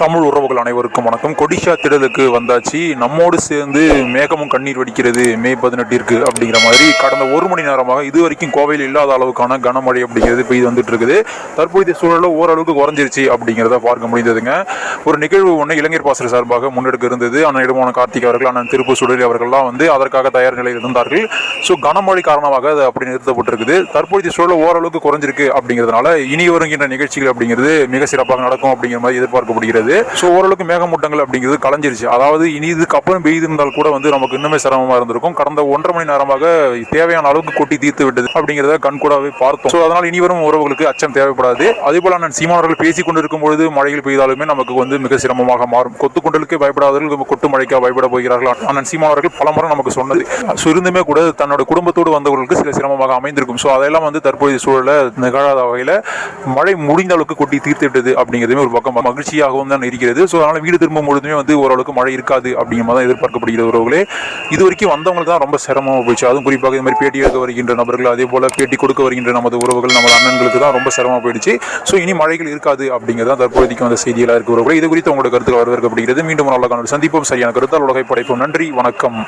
தமிழ் உறவுகள் அனைவருக்கும் வணக்கம். கொடிஷா திடலுக்கு வந்தாச்சு. நம்மோடு சேர்ந்து மேகமும் கண்ணீர் வடிக்கிறது மே பதினெட்டிற்கு அப்படிங்கிற மாதிரி கடந்த ஒரு மணி நேரமாக இது வரைக்கும் கோவையில் இல்லாத அளவுக்கான கனமழை அப்படிங்கிறது பெய்து வந்துட்டு இருக்குது தற்போதைய சூழலில் ஓரளவுக்கு குறைஞ்சிருச்சு அப்படிங்கிறத பார்க்க முடிந்ததுங்க. ஒரு நிகழ்வு ஒன்று இளைஞர் பாசறை சார்பாக முன்னெடுக்க இருந்தது. அண்ணன் இடமான கார்த்திக் அவர்கள் அண்ணன் திருப்பு சுடலி அவர்கள்லாம் வந்து அதற்காக தயார் நிலையில் இருந்தார்கள். ஸோ கனமழை காரணமாக அது அப்படி நிறுத்தப்பட்டிருக்குது. தற்போதைய சூழல் ஓரளவுக்கு குறைஞ்சிருக்கு அப்படிங்கிறதுனால இனி வருகின்ற நிகழ்ச்சிகள் அப்படிங்கிறது மிக சிறப்பாக நடக்கும் அப்படிங்கிற மாதிரி எதிர்பார்க்கப்படுகிறது. ஸோ ஓரளவுக்கு மேகமூட்டங்கள் அப்படிங்கிறது கலைஞ்சிருச்சு. அதாவது இனி இதுக்கு அப்புறம் பெய்திருந்தால் கூட வந்து நமக்கு இன்னுமே சிரமமாக இருந்திருக்கும். கடந்த ஒன்றரை மணி நேரமாக தேவையான அளவுக்கு கொட்டி தீர்த்து விட்டது அப்படிங்கிறத கண்கூடாவே பார்த்தோம். ஸோ அதனால் இனி வரும் உறவுகளுக்கு அச்சம் தேவைப்படாது. அதே போல நான் சீமானவர்கள் பேசிக் கொண்டிருக்கும் பொழுது மழைகள் பெய்தாலுமே நமக்கு வந்து மிக சிரமமாக மாறும். கொத்து கொண்டலுக்கு பயப்படாதவர்கள் கொட்டு மழைக்கா பயப்பட போகிறார்கள்? அண்ணன் சீமானவர்கள் பலமுறை நமக்கு சொன்னது. ஸோ இருந்துமே கூட தன்னோட குடும்பத்தோடு வந்தவர்களுக்கு சில சிரமமாக அமைந்திருக்கும். ஸோ அதெல்லாம் வந்து தற்போதைய சூழலில் நிகழாத வகையில் மழை முடிந்த அளவுக்கு கொட்டி தீர்த்து விட்டது அப்படிங்கிறதுமே ஒரு பக்கம் மகிழ்ச்சியாகவும் தான் இருக்கிறது. ஸோ அதனால் வீடு திரும்பும் பொழுதுமே வந்து ஓரளவுக்கு மழை இருக்காது அப்படிங்கிற மாதிரி தான் எதிர்பார்க்கப்படுகிறது உறவுகளே. இது வரைக்கும் வந்தவங்களுக்கு தான் ரொம்ப சிரமமாக போச்சு. அதுவும் குறிப்பாக இந்த மாதிரி பேட்டி எடுக்க வருகின்ற நபர்கள் அதே போல் பேட்டி கொடுக்க வருகின்ற நமது உறவுகள் நமது அண்ணன்களுக்கு தான் ரொம்ப சிரமமாக போயிடுச்சு. ஸோ இனி மழைகள் இருக்காது அப்படிங்கிறது தான் தற்போதைக்கு வந்த செய்திகளாக இருக்கிற உறவுகளே. இது குறித்து உங்களோட கருத்துக்கள் வரவேற்கப்படுகிறது. மீண்டும் ஒரு நல்ல காணொலி சந்திப்போம். சரியான கருத்தால் உலகை படைப்போம் நன்றி வணக்கம்.